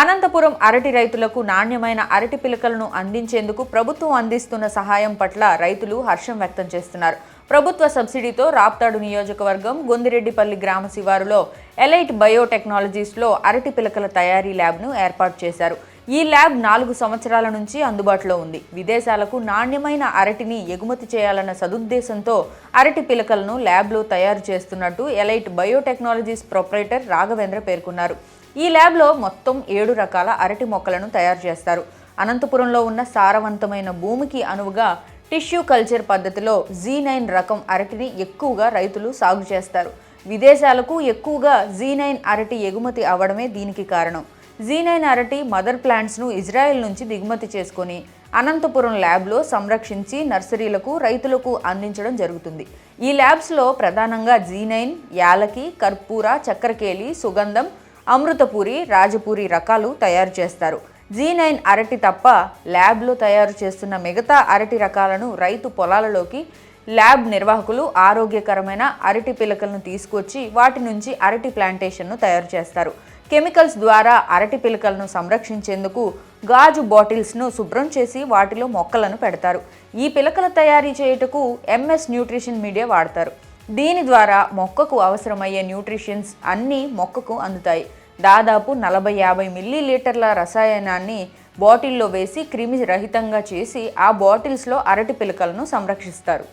Anantapuram అరటి రైతులకు నాణ్యమైన అరటి పిలకలను అందించేందుకు ప్రభుత్వం అందిస్తున్న సహాయం పట్ల రైతులు హర్షం వ్యక్తం చేస్తున్నారు. ప్రభుత్వ సబ్సిడీతో రాప్తాడు నియోజకవర్గం గొందిరెడ్డిపల్లి గ్రామ శివారులో ఎలైట్ బయోటెక్నాలజీస్లో అరటి పిలకల తయారీ ల్యాబ్ను ఏర్పాటు చేశారు. ఈ ల్యాబ్ నాలుగు సంవత్సరాల నుంచి అందుబాటులో ఉంది. విదేశాలకు నాణ్యమైన అరటిని ఎగుమతి చేయాలన్న సదుద్దేశంతో అరటి పిలకలను ల్యాబ్లో తయారు చేస్తున్నట్టు ఎలైట్ బయోటెక్నాలజీస్ ప్రొపరేటర్ రాఘవేంద్ర పేర్కొన్నారు. ఈ ల్యాబ్లో మొత్తం ఏడు రకాల అరటి మొక్కలను తయారు చేస్తారు. అనంతపురంలో ఉన్న సారవంతమైన భూమికి అనువుగా టిష్యూ కల్చర్ పద్ధతిలో జీ నైన్ రకం అరటిని ఎక్కువగా రైతులు సాగు చేస్తారు. విదేశాలకు ఎక్కువగా జీ నైన్ అరటి ఎగుమతి అవ్వడమే దీనికి కారణం. జీ నైన్ అరటి మదర్ ప్లాంట్స్ను ఇజ్రాయెల్ నుంచి దిగుమతి చేసుకొని అనంతపురం ల్యాబ్లో సంరక్షించి నర్సరీలకు రైతులకు అందించడం జరుగుతుంది. ఈ ల్యాబ్స్లో ప్రధానంగా జీ నైన్ యాలకి కర్పూర చక్కెరకేలి సుగంధం అమృతపూరి రాజపూరి రకాలు తయారు చేస్తారు. జీ నైన్ అరటి తప్ప ల్యాబ్లో తయారు చేస్తున్న మిగతా అరటి రకాలను రైతు పొలాలలోకి ల్యాబ్ నిర్వాహకులు ఆరోగ్యకరమైన అరటి పిలకలను తీసుకొచ్చి వాటి నుంచి అరటి ప్లాంటేషన్ను తయారు చేస్తారు. కెమికల్స్ ద్వారా అరటి పిలకలను సంరక్షించేందుకు గాజు బాటిల్స్ను శుభ్రం చేసి వాటిలో మొక్కలను పెడతారు. ఈ పిలకల తయారీ చేయుటకు ఎంఎస్ న్యూట్రిషన్ మీడియా వాడతారు. దీని ద్వారా మొక్కకు అవసరమయ్యే న్యూట్రిషన్స్ అన్నీ మొక్కకు అందుతాయి. దాదాపు నలభై యాభై మిల్లీ లీటర్ల రసాయనాన్ని బాటిల్లో వేసి క్రిమి రహితంగా చేసి ఆ బాటిల్స్లో అరటి పిలకలను సంరక్షిస్తారు.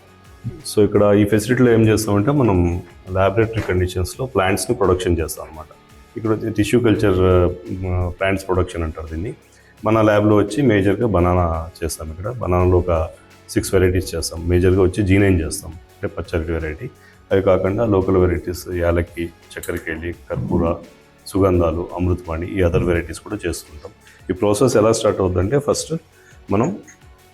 సో ఇక్కడ ఈ ఫెసిలిటీలో ఏం చేస్తామంటే మనం ల్యాబొరేటరీ కండిషన్స్లో ప్లాంట్స్ని ప్రొడక్షన్ చేస్తాం అనమాట ఇక్కడ వచ్చి టిష్యూ కల్చర్ ప్లాంట్స్ ప్రొడక్షన్ అంటారు దీన్ని. మన ల్యాబ్లో వచ్చి మేజర్గా బనానా చేస్తాం ఇక్కడ. బనానాలో ఒక సిక్స్ వెరైటీస్ చేస్తాం. మేజర్గా వచ్చి జీనైన్ చేస్తాం. అంటే పచ్చరికి వెరైటీ అవి కాకుండా లోకల్ వెరైటీస్ యాలక్కి చక్కెరకేళి కర్పూర సుగంధాలు అమృతపాణి ఈ అదర్ వెరైటీస్ కూడా చేస్తుంటాం. ఈ ప్రాసెస్ ఎలా స్టార్ట్ అవుతుందంటే ఫస్ట్ మనం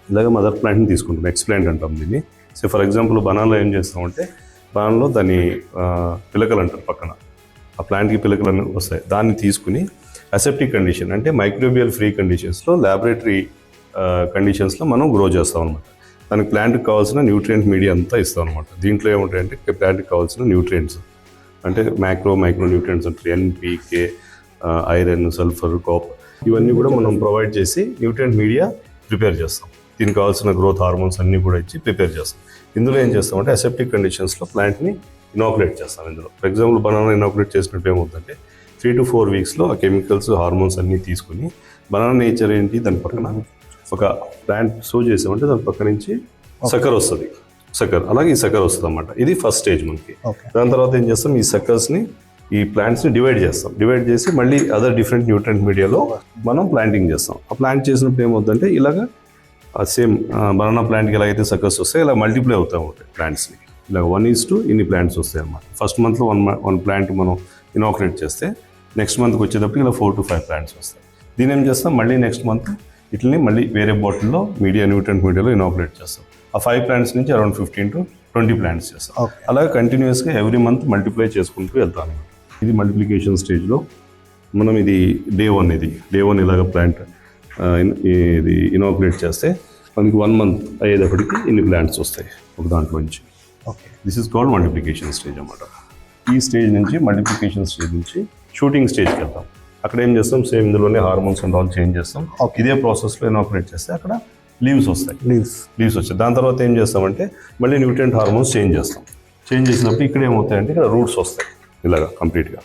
ఇలాగ మదర్ ప్లాంట్ని తీసుకుంటాం ఎక్స్ప్లాంట్ అంటాం దీన్ని. సో ఫర్ ఎగ్జాంపుల్ బనాన్లో ఏం చేస్తామంటే బనాన్లో దాని పిలకలు అంటారు పక్కన. ఆ ప్లాంట్కి పిలకలు అనేవి వస్తాయి. దాన్ని తీసుకుని అసెప్టిక్ కండిషన్ అంటే మైక్రోబియల్ ఫ్రీ కండిషన్స్లో ల్యాబొరేటరీ కండిషన్స్లో మనం గ్రో చేస్తాం అనమాట దానికి ప్లాంట్కి కావాల్సిన న్యూట్రియంట్ మీడియా అంతా ఇస్తాం అనమాట దీంట్లో ఏముంటాయంటే ప్లాంట్కి కావాల్సిన న్యూట్రియంట్స్ అంటే మ్యాక్రో మైక్రో న్యూట్రియంట్స్ ఉంటాయి. ఎన్పీకే ఐరన్ సల్ఫర్ కాప్ ఇవన్నీ కూడా మనం ప్రొవైడ్ చేసి న్యూట్రియంట్ మీడియా ప్రిపేర్ చేస్తాం. దీనికి కావాల్సిన గ్రోత్ హార్మోన్స్ అన్నీ కూడా ఇచ్చి ప్రిపేర్ చేస్తాం. ఇందులో ఏం చేస్తామంటే అసెప్టిక్ కండిషన్స్లో ప్లాంట్ని ఇనాకులేట్ చేస్తాం ఇందులో. ఫర్ ఎగ్జాంపుల్ బనానా ఇనాకులేట్ చేసినట్టు ఏమవుతుందంటే త్రీ టు ఫోర్ వీక్స్లో ఆ కెమికల్స్ హార్మోన్స్ అన్నీ తీసుకుని బనానా నేచర్ ఏంటి దాని పక్కన ఒక ప్లాంట్ సో చేసామంటే దాని పక్క నుంచి సక్కర్ వస్తుంది. సక్కర్ అలాగే ఈ సక్కర్ వస్తుంది అనమాట ఇది ఫస్ట్ స్టేజ్ మనకి. దాని తర్వాత ఏం చేస్తాం? ఈ సక్కర్స్ని ఈ ప్లాంట్స్ని డివైడ్ చేస్తాం. డివైడ్ చేసి మళ్ళీ అదర్ డిఫరెంట్ న్యూట్రెంట్ మీడియాలో మనం ప్లాంటింగ్ చేస్తాం. ఆ ప్లాంట్ చేసినప్పుడు ఏమవుతుందంటే ఇలాగా సేమ్ బనానా ప్లాంట్కి ఎలా అయితే సక్కర్స్ వస్తాయి ఇలా మల్టిప్లై అవుతూ ఉంటాయి ప్లాంట్స్ని ఇలా వన్ ఈజ్ టు ఇన్ని ప్లాంట్స్ వస్తాయి అన్నమాట ఫస్ట్ మంత్లో వన్ వన్ ప్లాంట్ మనం ఇనాకురేట్ చేస్తే నెక్స్ట్ మంత్కి వచ్చేటప్పటికి ఇలా ఫోర్ టు ఫైవ్ ప్లాంట్స్ వస్తాయి. దీని ఏం చేస్తాం? మళ్ళీ నెక్స్ట్ మంత్ ఇట్లని మళ్ళీ వేరే బాటిల్లో మీడియా న్యూట్రెంట్ మీడియాలో ఇనాకురేట్ చేస్తాం. ఆ ఫైవ్ ప్లాంట్స్ నుంచి around fifteen to twenty plants చేస్తాం. అలాగే కంటిన్యూస్గా ఎవ్రీ మంత్ మల్టిప్లై చేసుకుంటూ వెళ్తాం అనమాట ఇది మల్టిప్లికేషన్ స్టేజ్లో మనం ఇది డే వన్ ఇది. డే వన్ ఇలాగ ప్లాంట్ ఇది ఇనాకురేట్ చేస్తే మనకి వన్ మంత్ అయ్యేటప్పటికి ఇన్ని ప్లాంట్స్ వస్తాయి ఒక దాంట్లో నుంచి. Okay. This is called multiplication stage అన్నమాట. ఈ స్టేజ్ నుంచి మల్టిప్లికేషన్ స్టేజ్ నుంచి షూటింగ్ స్టేజ్కి వెళ్తాం. అక్కడ ఏం చేస్తాం? సేమ్ ఇందులోనే హార్మోన్స్ అండ్ ఆల్ చేంజ్ చేస్తాం. ఇదే ప్రాసెస్లో ఇనాపరేట్ చేస్తే అక్కడ లీవ్స్ వస్తాయి. లీవ్స్ లీవ్స్ వచ్చాయి. దాని తర్వాత ఏం చేస్తామంటే మళ్ళీ న్యూట్రియంట్ హార్మోన్స్ చేంజ్ చేస్తాం. చేంజ్ చేసినప్పుడు ఇక్కడ ఏమవుతాయంటే ఇక్కడ రూట్స్ వస్తాయి. ఇలాగా కంప్లీట్గా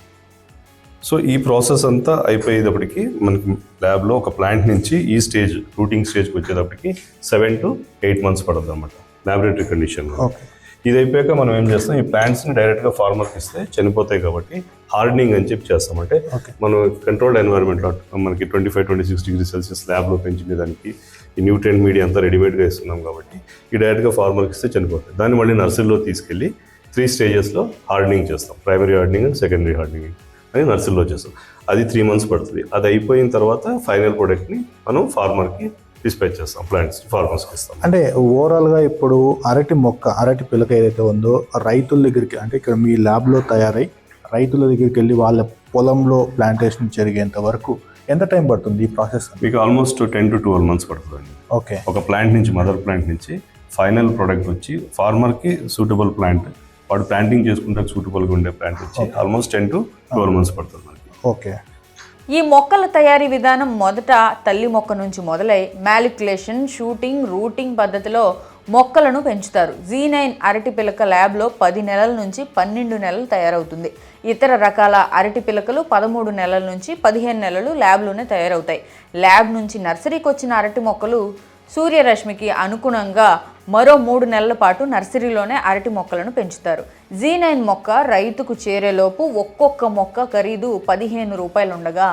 సో ఈ ప్రాసెస్ అంతా అయిపోయేటప్పటికి మనకి ల్యాబ్లో ఒక ప్లాంట్ నుంచి ఈ స్టేజ్ రూటింగ్ స్టేజ్కి వచ్చేటప్పటికి సెవెన్ టు ఎయిట్ మంత్స్ పడుతుంది అనమాట ల్యాబొరేటరీ కండిషన్లో ఓకే. ఇది అయిపోయాక మనం ఏం చేస్తాం ఈ ప్లాంట్స్ని డైరెక్ట్గా ఫార్మర్కి ఇస్తే చనిపోతాయి కాబట్టి హార్డనింగ్ అని చెప్పి చేస్తాం. అంటే Okay. మనం కంట్రోల్డ్ ఎన్వైర్న్మెంట్లో మనకి twenty five twenty six degree Celsius ల్యాబ్లో పెంచిన దానికి ఈ న్యూట్రియంట్ మీడియా అంతా రెడీమేడ్గా ఇస్తున్నాం కాబట్టి ఈ డైరెక్ట్గా ఫార్మర్కి ఇస్తే చనిపోతాయి. దాన్ని మళ్ళీ నర్సరీలో తీసుకెళ్ళి త్రీ స్టేజెస్లో హార్డనింగ్ చేస్తాం. Primary hardening and secondary hardening అని నర్సరీలో చేస్తాం. అది త్రీ మంత్స్ పడుతుంది. అది అయిపోయిన తర్వాత ఫైనల్ ప్రోడక్ట్ని మనం ఫార్మర్కి డిస్పాచ్ చేస్తాం ప్లాంట్స్ ఫార్మర్స్కి ఇస్తాం అంటే ఓవరాల్గా ఇప్పుడు అరటి మొక్క అరటి పిలక ఏదైతే ఉందో రైతుల దగ్గరికి అంటే ఇక్కడ మీ ల్యాబ్లో తయారై రైతుల దగ్గరికి వెళ్ళి వాళ్ళ పొలంలో ప్లాంటేషన్ జరిగేంత వరకు ఎంత టైం పడుతుంది ఈ ప్రాసెస్? మీకు almost ten to twelve months పడుతుందండి. ఓకే. ఒక ప్లాంట్ నుంచి మదర్ ప్లాంట్ నుంచి ఫైనల్ ప్రోడక్ట్ వచ్చి ఫార్మర్కి సూటబుల్ ప్లాంట్ వాడు ప్లాంటింగ్ చేసుకుంటే సూటబుల్గా ఉండే ప్లాంట్ వచ్చి almost ten to twelve months పడుతుంది మనకి. ఓకే. ఈ మొక్కల తయారీ విధానం మొదట తల్లి మొక్క నుంచి మొదలై మ్యాలిక్యులేషన్ షూటింగ్ రూటింగ్ పద్ధతిలో మొక్కలను పెంచుతారు. జీ నైన్ అరటి పిలక ల్యాబ్లో పది నెలల నుంచి పన్నెండు నెలలు తయారవుతుంది. ఇతర రకాల అరటి పిలకలు పదమూడు నెలల నుంచి పదిహేను నెలలు ల్యాబ్లోనే తయారవుతాయి. ల్యాబ్ నుంచి నర్సరీకి వచ్చిన అరటి మొక్కలు సూర్యరశ్మికి అనుగుణంగా మరో మూడు నెలల పాటు నర్సరీలోనే అరటి మొక్కలను పెంచుతారు. జీ నైన్ మొక్క రైతుకు చేరేలోపు ఒక్కొక్క మొక్క ఖరీదు పదిహేను రూపాయలు ఉండగా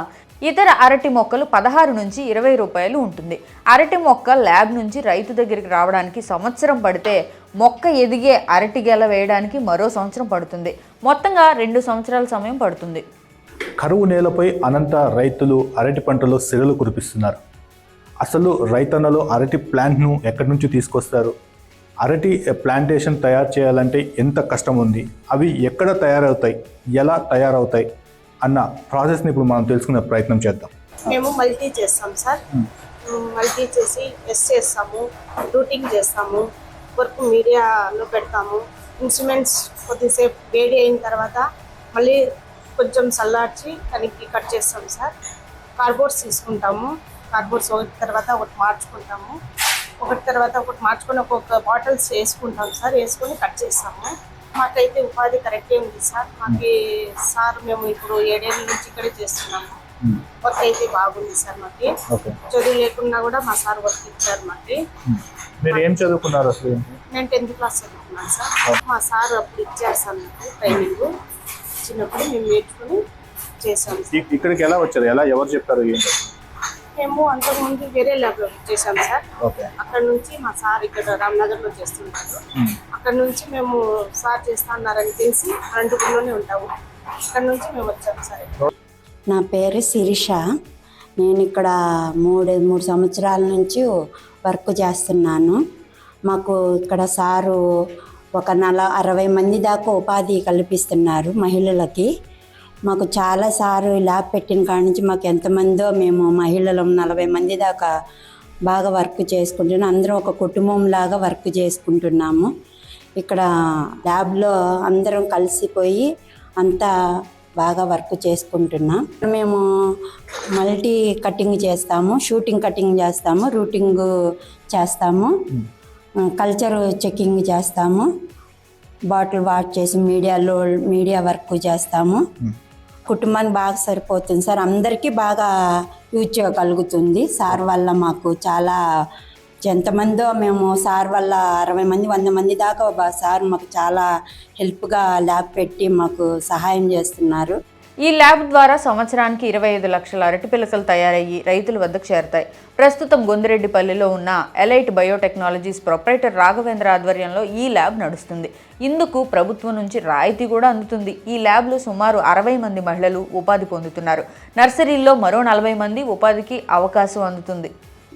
ఇతర అరటి మొక్కలు పదహారు నుంచి ఇరవై రూపాయలు ఉంటుంది. అరటి మొక్క ల్యాబ్ నుంచి రైతు దగ్గరికి రావడానికి సంవత్సరం పడితే మొక్క ఎదిగే అరటి గెల వేయడానికి మరో సంవత్సరం పడుతుంది. మొత్తంగా రెండు సంవత్సరాల సమయం పడుతుంది. కరువు నేలపై అనంత రైతులు అరటి పంటలో సిరలు కురిపిస్తున్నారు. అసలు రైతన్నలు అరటి ప్లాంట్ను ఎక్కడి నుంచి తీసుకొస్తారు? అరటి ప్లాంటేషన్ తయారు చేయాలంటే ఎంత కష్టం ఉంది? అవి ఎక్కడ తయారవుతాయి? ఎలా తయారవుతాయి? అన్న ప్రాసెస్ని ఇప్పుడు మనం తెలుసుకునే ప్రయత్నం చేద్దాం. మేము మల్టీ చేస్తాం సార్. మల్టీ చేసి టెస్ట్ చేస్తాము రూటింగ్ చేస్తాము వర్క్ మీడియాలో పెడతాము. ఇన్స్ట్రుమెంట్స్ కొద్దిసేపు వేడి అయిన తర్వాత మళ్ళీ కొంచెం చల్లార్చి దానికి కట్ చేస్తాం సార్. కార్బోర్డ్స్ తీసుకుంటాము. కార్బోర్డ్స్ ఒకటి తర్వాత ఒకటి మార్చుకుంటాము. ఒకటి తర్వాత ఒకటి మార్చుకొని ఒక్కొక్క బాటిల్స్ వేసుకుంటాం సార్. వేసుకొని కట్ చేస్తాము. మాకైతే ఉపాధి కరెక్టే ఉంది సార్. మాకు సార్ మేము ఇప్పుడు ఏడేళ్ళ నుంచి ఇక్కడే చేస్తున్నాము. వర్క్ అయితే బాగుంది సార్ మాకి. చదువు లేకున్నా కూడా మా సార్ వర్క్ ఇచ్చారు మాకి. మీరు ఏం చదువుకున్నారు అసలు? నేను టెన్త్ క్లాస్ చదువుకున్నాను సార్. మా సార్ అప్పుడు ఇచ్చారు సార్ నాకు ట్రైనింగ్ చిన్నప్పుడు మేము నేర్చుకుని ఇ- ఇక్కడికి ఎలా వచ్చారు? ఎలా ఎవరు చెప్పారు ఏంటి? మేము అంతకుముందు వేరే ల్యాబ్లో చేసాం సార్. ఓకే. అక్కడ నుంచి మా సార్ ఇక్కడ రామ్నగర్లో చేస్తుంటారు. అక్కడ నుంచి మేము సార్ చేస్తా అన్నారని తెలిసి అనంతపురంలోనే ఉంటాము. అక్కడ నుంచి మేము వచ్చాము సార్. నా పేరు శిరీష. నేను ఇక్కడ మూడు మూడు సంవత్సరాల నుంచి వర్క్ చేస్తున్నాను. మాకు ఇక్కడ సారు ఒక నల అరవై మంది దాకా ఉపాధి కల్పిస్తున్నారు మహిళలకి. మాకు చాలా సారు ల్యాబ్ పెట్టిన కాడ నుంచి మాకు ఎంతమందో మేము మహిళలు నలభై మంది దాకా బాగా వర్క్ చేసుకుంటున్నాం. అందరం ఒక కుటుంబం లాగా వర్క్ చేసుకుంటున్నాము. ఇక్కడ ల్యాబ్లో అందరం కలిసిపోయి అంతా బాగా వర్క్ చేసుకుంటున్నాం. మేము మల్టీ కటింగ్ చేస్తాము షూటింగ్ కటింగ్ చేస్తాము రూటింగ్ చేస్తాము కల్చర్ చెకింగ్ చేస్తాము బాటిల్ వాష్ చేసి మీడియాలో మీడియా వర్క్ చేస్తాము. కుటుంబానికి బాగా సరిపోతుంది. సార్ అందరికీ బాగా యూజ్ చేయగలుగుతుంది సార్ వల్ల మాకు చాలా ఎంతమందో మేము సార్ వల్ల అరవై మంది వంద మంది దాకా సార్ మాకు చాలా హెల్ప్గా ల్యాబ్ పెట్టి మాకు సహాయం చేస్తున్నారు. ఈ ల్యాబ్ ద్వారా సంవత్సరానికి ఇరవై ఐదు లక్షల అరటి పిలకలు తయారయ్యి రైతుల వద్దకు చేరతాయి. ప్రస్తుతం గొందిరెడ్డిపల్లిలో ఉన్న ఎలైట్ బయోటెక్నాలజీస్ ప్రొపరేటర్ రాఘవేంద్ర ఆధ్వర్యంలో ఈ ల్యాబ్ నడుస్తుంది. ఇందుకు ప్రభుత్వం నుంచి రాయితీ కూడా అందుతుంది. ఈ ల్యాబ్లో సుమారు అరవై మంది మహిళలు ఉపాధి పొందుతున్నారు. నర్సరీల్లో మరో నలభై మంది ఉపాధికి అవకాశం అందుతుంది.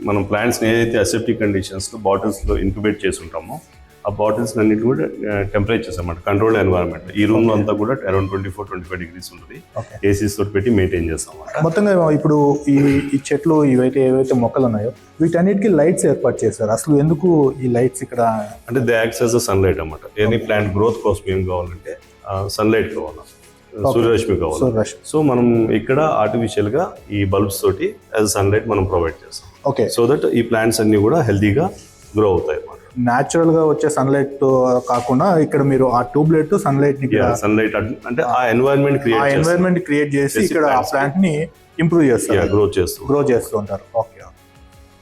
మనం ప్లాంట్స్ని ఏదైతే అసెప్టిక్ కండిషన్స్లో బాటిల్స్లో ఇంక్యుబేట్ చేసి ఉంటామో ఆ బాటిల్స్ అన్నిటి కూడా టెంపరేచర్స్ అన్నమాట కంట్రోల్డ్ ఎన్వైరన్మెంట్ ఈ రూమ్లో అంతా కూడా around twenty four twenty five degrees ఉంటుంది. ఏసీస్ తోటి పెట్టి మెయింటైన్ చేస్తాం మొత్తంగా ఇప్పుడు ఈ ఈ చెట్లు ఇవైతే ఏవైతే మొక్కలు ఉన్నాయో వీటన్నిటికీ లైట్స్ ఏర్పాటు చేశారు. అసలు ఎందుకు ఈ లైట్స్ ఇక్కడ? అంటే they acts as a sunlight అన్నమాట. ఎనీ ప్లాంట్ గ్రోత్ కోసం ఏం కావాలంటే సన్లైట్ కావాలి. సూర్యరశ్మి కావాలి. సో మనం ఇక్కడ ఆర్టిఫిషియల్గా ఈ బల్బ్స్ తోటి యాజ్ సన్లైట్ మనం ప్రొవైడ్ చేస్తాం. ఓకే సో దట్ ఈ ప్లాంట్స్ అన్ని కూడా హెల్తీగా గ్రో అవుతాయి న్యాచురల్గా వచ్చే సన్లైట్ కాకుండా ఇక్కడ మీరు ఆ ట్యూబ్లైట్తో సన్లైట్ని సన్లైట్ అంటే ఆ ఎన్వైరన్మెంట్ ఆ క్రియేట్ ఎన్వైరన్మెంట్ క్రియేట్ చేసి చేసి ఇక్కడ ఆ ప్లాంట్ని ఇంప్రూవ్ చేస్తారు. గ్రో చేస్తూ గ్రో చేస్తూ ఉంటారు. ఓకే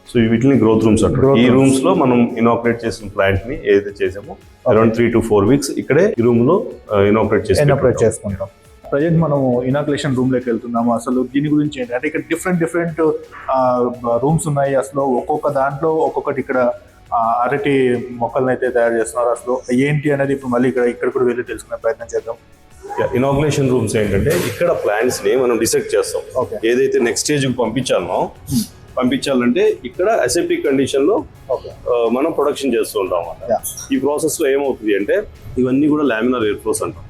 సో వీటిని గ్రోత్ రూమ్స్ అంటారు. ఈ. రూమ్స్లో మనం ఇనాపరేట్ చేసిన ప్లాంట్ని ఏదైతే చేసామో around three to four weeks ఇక్కడే ఈ రూమ్లో ఇనాపరేట్ చేసి ఎన్ఆపరేట్ పెట్టుకుంటాం. చేసుకుంటాం. ప్రజెంట్ మనం ఇనాకులేషన్ రూమ్లోకి వెళ్తున్నాము. అసలు దీని గురించి ఏంటి? అంటే ఇక్కడ డిఫరెంట్ డిఫరెంట్ రూమ్స్ ఉన్నాయి. అసలు ఒక్కొక్క దాంట్లో ఒక్కొక్కటి ఇక్కడ అరటి మొక్కలను అయితే తయారు చేస్తున్నారు. అసలు ఏంటి అనేది ఇప్పుడు మళ్ళీ ఇక్కడ ఇక్కడ కూడా వెళ్ళి తెలుసుకునే ప్రయత్నం చేద్దాం. ఇనాగ్యులేషన్ రూమ్స్ ఏంటంటే ఇక్కడ ప్లాంట్స్ని మనం డిసెక్ట్ చేస్తాం. ఏదైతే నెక్స్ట్ స్టేజ్కి పంపించాలో పంపించాలంటే ఇక్కడ అసెప్టిక్ కండిషన్లో మనం ప్రొడక్షన్ చేస్తూ ఉంటాం. ఈ ప్రాసెస్లో ఏమవుతుంది అంటే ఇవన్నీ కూడా లామినార్ ఎయిర్ ఫ్లోస్ అంటాం.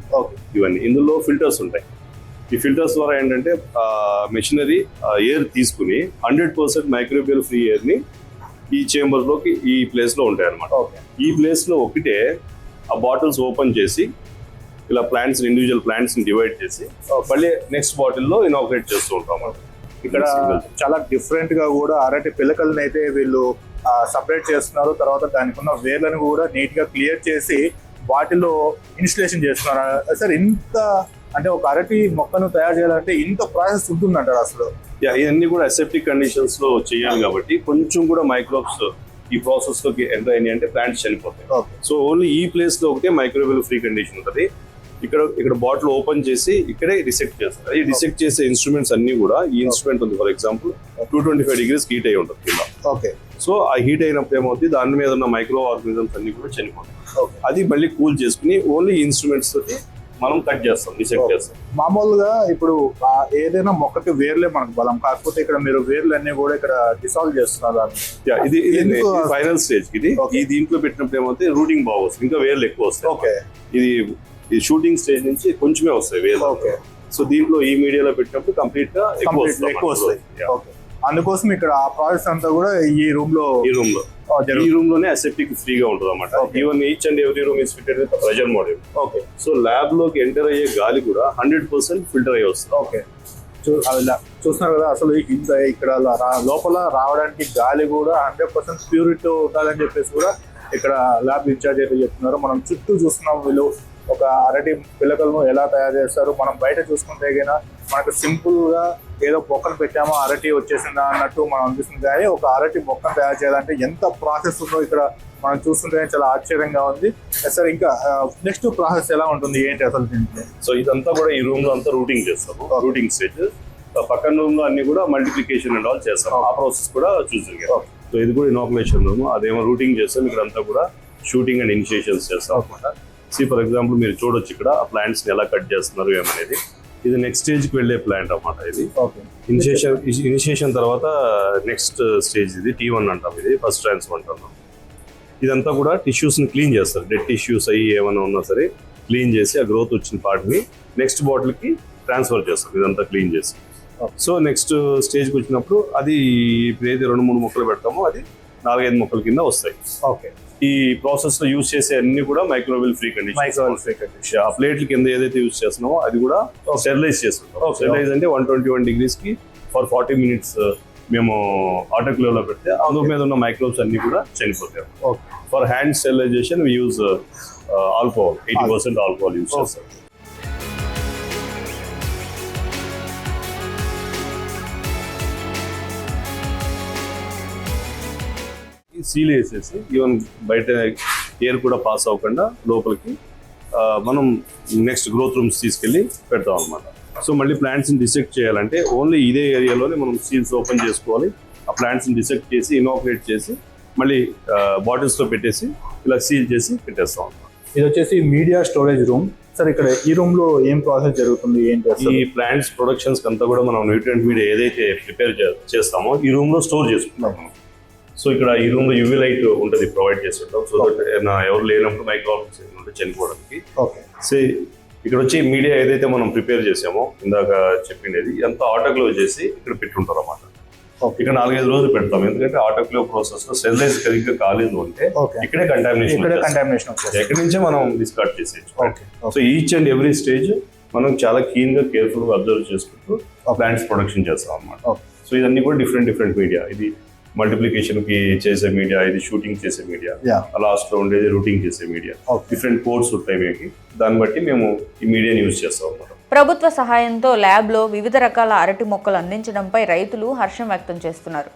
ఇవన్నీ. ఇందులో ఫిల్టర్స్ ఉంటాయి. ఈ ఫిల్టర్స్ ద్వారా ఏంటంటే మెషినరీ ఎయిర్ తీసుకుని హండ్రెడ్ పర్సెంట్ మైక్రోబియల్ ఫ్రీ ఎయిర్ని ఈ చేంబర్లోకి ఈ ప్లేస్లో ఉంటాయి అనమాట ఈ ప్లేస్లో ఒకటే ఆ బాటిల్స్ ఓపెన్ చేసి ఇలా ప్లాంట్స్ ఇండివిజువల్ ప్లాంట్స్ని డివైడ్ చేసి మళ్ళీ నెక్స్ట్ బాటిల్లో ఇనాగ్రేట్ చేస్తూ ఉంటాం. ఇక్కడ చాలా డిఫరెంట్గా కూడా అరటి పిలకలను అయితే వీళ్ళు సపరేట్ చేస్తున్నారు. తర్వాత దానికి ఉన్న వేర్లను కూడా నీట్గా క్లియర్ చేసి వాటిలో ఇన్స్టలేషన్ చేస్తున్నారు. సార్ ఇంత అంటే ఒక అరటి మొక్కను తయారు చేయాలంటే ఇంత ప్రాసెస్ ఉంటుందంటారు అసలు? యా, ఇవన్నీ కూడా అసెప్టిక్ కండిషన్స్లో చేయాలి కాబట్టి కొంచెం కూడా మైక్రోబ్స్ ఈ ప్రాసెస్లోకి ఎంటర్ అయినాయి అంటే ప్లాంట్స్ చనిపోతాయి. సో ఓన్లీ ఈ ప్లేస్లో ఒకటే మైక్రోవేవ్ ఫ్రీ కండిషన్ ఉంటుంది. ఇక్కడ ఇక్కడ బాటిల్ ఓపెన్ చేసి ఇక్కడే డిసెక్ట్ చేస్తారు. ఈ డిసెక్ట్ చేసే ఇన్స్ట్రుమెంట్స్ అన్ని కూడా ఈ ఇన్స్ట్రుమెంట్ ఉంది. For example two twenty five degrees heat అయి ఉంటుంది కింద. ఓకే సో ఆ హీట్ అయినప్పుడు ఏమవుతుంది దాని మీద ఉన్న మైక్రో ఆర్గానిజమ్స్ అన్ని కూడా చనిపోతాయి. అది మళ్ళీ కూల్ చేసుకుని ఓన్లీ ఇన్స్ట్రుమెంట్స్ తోటి మనం కట్ చేస్తాం డిసెక్ట్ Okay. చేస్తాం. మామూలుగా ఇప్పుడు ఏదైనా మొక్కకి వేర్లే మనకు బలం. కాకపోతే ఇక్కడ మీరు వేర్లు అన్ని కూడా ఇక్కడ డిసాల్వ్ చేస్తున్నారు. ఇది ఇది? ఫైనల్ స్టేజ్ ఇది. ఈ దీంట్లో పెట్టినప్పుడు ఏమవుతుంది రూటింగ్ బాగా వస్తుంది. ఇంకా వేర్లు ఎక్కువ వస్తాయి ఓకే. ఇది ఈ షూటింగ్ స్టేజ్ నుంచి కొంచెమే వస్తాయి వేర్లు. ఓకే. సో దీంట్లో ఈ మీడియాలో పెట్టినప్పుడు కంప్లీట్గా ఎక్కువ వస్తాయి. ఓకే. అందుకోసం ఇక్కడ ఆ ప్రాసెస్ అంతా కూడా ఈ రూమ్లో ఈ రూమ్లో. ఈ రూమ్లోనే అసెప్టిక్ ఫ్రీగా ఉంటుంది అనమాట. Even each and every room is fitted with pressure model okay so ల్యాబ్లోకి enter అయ్యే గాలి కూడా హండ్రెడ్ పర్సెంట్ ఫిల్టర్ అయ్యి వస్తుంది. ఓకే చూస్తున్నారు కదా అసలు ఇంత ఇక్కడ లోపల రావడానికి గాలి కూడా హండ్రెడ్ పర్సెంట్ ప్యూరిటీ ఉండాలని చెప్పేసి కూడా ఇక్కడ ల్యాబ్ ఇన్ఛార్జ్ అయితే చెప్తున్నారు. మనం చుట్టూ చూస్తున్నాం వీళ్ళు. ఒక అరటి పిల్లకలను ఎలా తయారు చేస్తారు? మనం బయట చూసుకుంటే మనకు సింపుల్గా ఏదో మొక్కను పెట్టామో అరటి వచ్చేసిందా అన్నట్టు మనం అనిపిస్తుంది. కానీ ఒక అరటి మొక్కను తయారు చేయాలంటే ఎంత ప్రాసెస్ ఉందో ఇక్కడ మనం చూస్తుంటే చాలా ఆశ్చర్యంగా ఉంది. సార్ ఇంకా నెక్స్ట్ ప్రాసెస్ ఎలా ఉంటుంది? ఏంటి అసలు దీంట్లో సో ఇదంతా కూడా ఈ రూమ్లో అంతా రూటింగ్ చేస్తాము. Rooting stage. పక్కన రూమ్లో అన్ని కూడా మల్టిప్లికేషన్ అండ్ ఆల్ చేస్తాం ఆ ప్రాసెస్ కూడా చూసాం సో ఇది కూడా ఇనాకులేషన్ రూమ్. అదేమో రూటింగ్ చేస్తాం. ఇక్కడ అంతా కూడా షూటింగ్ అండ్ ఇనిషియేషన్స్ చేస్తాం అనమాట సి ఫర్ ఎగ్జాంపుల్ మీరు చూడొచ్చు ఇక్కడ ఆ ప్లాంట్స్ని ఎలా కట్ చేస్తున్నారు ఏమనేది. ఇది నెక్స్ట్ స్టేజ్కి వెళ్ళే ప్లాంట్ అన్నమాట ఇది. ఓకే ఇనిషియేషన్ ఇనిషియేషన్ తర్వాత నెక్స్ట్ స్టేజ్ ఇది టీ వన్ అంటాం ఇది ఫస్ట్ ట్రాన్స్ఫర్ అంటాం. ఇదంతా కూడా టిష్యూస్ని క్లీన్ చేస్తారు. డెడ్ టిష్యూస్ అయ్యి ఏమైనా ఉన్నా సరే క్లీన్ చేసి ఆ గ్రోత్ వచ్చిన part ని నెక్స్ట్ బాటిల్కి ట్రాన్స్ఫర్ చేస్తాం ఇదంతా క్లీన్ చేసి. సో నెక్స్ట్ స్టేజ్కి వచ్చినప్పుడు అది ఇప్పుడు ఏది రెండు మూడు మొక్కలు పెడతామో అది నాలుగైదు మొక్కల కింద వస్తాయి. ఓకే ఈ ప్రాసెస్లో యూజ్ చేసే అన్ని కూడా microbial free condition microwave free ఆ ప్లేట్ల కింద ఏదైతే యూజ్ చేస్తున్నామో అది కూడా స్టెరిలైజ్ చేస్తుంటాం. Okay. స్టెరిలైజ్ అంటే వన్ ట్వంటీ వన్ డిగ్రీస్కి ఫర్ ఫార్టీ మినిట్స్ మేము ఆటోక్లేవ్లో పెడితే అందులో మీద ఉన్న మైక్రోబ్స్ అన్ని కూడా చనిపోతాయి. For hand sterilization we use alcohol eighty percent alcohol use. చేస్తాం. సీల్ వేసేసి ఈవెన్ బయట ఎయిర్ కూడా పాస్ అవ్వకుండా లోపలికి మనం నెక్స్ట్ గ్రోత్ రూమ్స్ తీసుకెళ్ళి పెడతాం అనమాట సో మళ్ళీ ప్లాంట్స్ని డిసెక్ట్ చేయాలంటే ఓన్లీ ఇదే ఏరియాలోనే మనం సీల్స్ ఓపెన్ చేసుకోవాలి. ఆ ప్లాంట్స్ని డిసెక్ట్ చేసి ఇనాపరేట్ చేసి మళ్ళీ బాటిల్స్లో పెట్టేసి ఇలా సీల్ చేసి పెట్టేస్తాం అనమాట ఇది వచ్చేసి మీడియా స్టోరేజ్ రూమ్. సార్ ఇక్కడ ఈ రూమ్లో ఏం ప్రాసెస్ జరుగుతుంది? ఏంటి ఈ ప్లాంట్స్ ప్రొడక్షన్స్ అంతా కూడా మనం న్యూట్రియంట్ మీడియా ఏదైతే ప్రిపేర్ చేస్తామో ఈ రూమ్లో స్టోర్ చేసుకుంటాం. సో ఇక్కడ ఈ రూమ్లో యూవీ లైట్ ఉంటుంది ప్రొవైడ్ చేస్తుంటాం. సో దట్ ఎవరు లేనప్పుడు మైక్రోబ్స్ ఉంటే చనిపోవడానికి. ఓకే సో ఇక్కడ వచ్చి మీడియా ఏదైతే మనం ప్రిపేర్ చేసామో ఇందాక చెప్పిండేది అంతా ఆటోక్లోవ్ చేసి ఇక్కడ పెట్టుంటారు అన్నమాట ఓకే ఇక్కడ నాలుగైదు రోజులు పెడతాం. ఎందుకంటే ఆటోక్లోవ్ ప్రాసెస్లో స్టెరిలైజ్ సరిగ్గా కాలేదు అంటే ఇక్కడే కంటామినేషన్ ఇక్కడ కంటామినేషన్ ఎక్కడి నుంచే మనం డిస్కార్డ్ చేసేయచ్చు? Okay so each and every stage మనం చాలా కీన్గా కేర్ఫుల్గా అబ్జర్వ్ చేసుకుంటూ ప్లాంట్స్ ప్రొడక్షన్ చేస్తాం అన్నమాట. ఓకే సో ఇదన్నీ కూడా డిఫరెంట్ డిఫరెంట్ మీడియా ఇది మల్టిప్లికేషన్కి చేసే మీడియా ఇది షూటింగ్ చేసే మీడియా యా. లాస్ట్లో ఉండేది రూటింగ్ చేసే మీడియా. డిఫరెంట్ కోడ్స్ ఉంటాయి మీకు. దాన్ని బట్టి మేము ఈ మీడియాని యూజ్ చేస్తాం అన్నమాట. ప్రభుత్వ సహాయంతో ల్యాబ్లో వివిధ రకాల అరటి మొక్కలు అందించడంపై రైతులు హర్షం వ్యక్తం చేస్తున్నారు.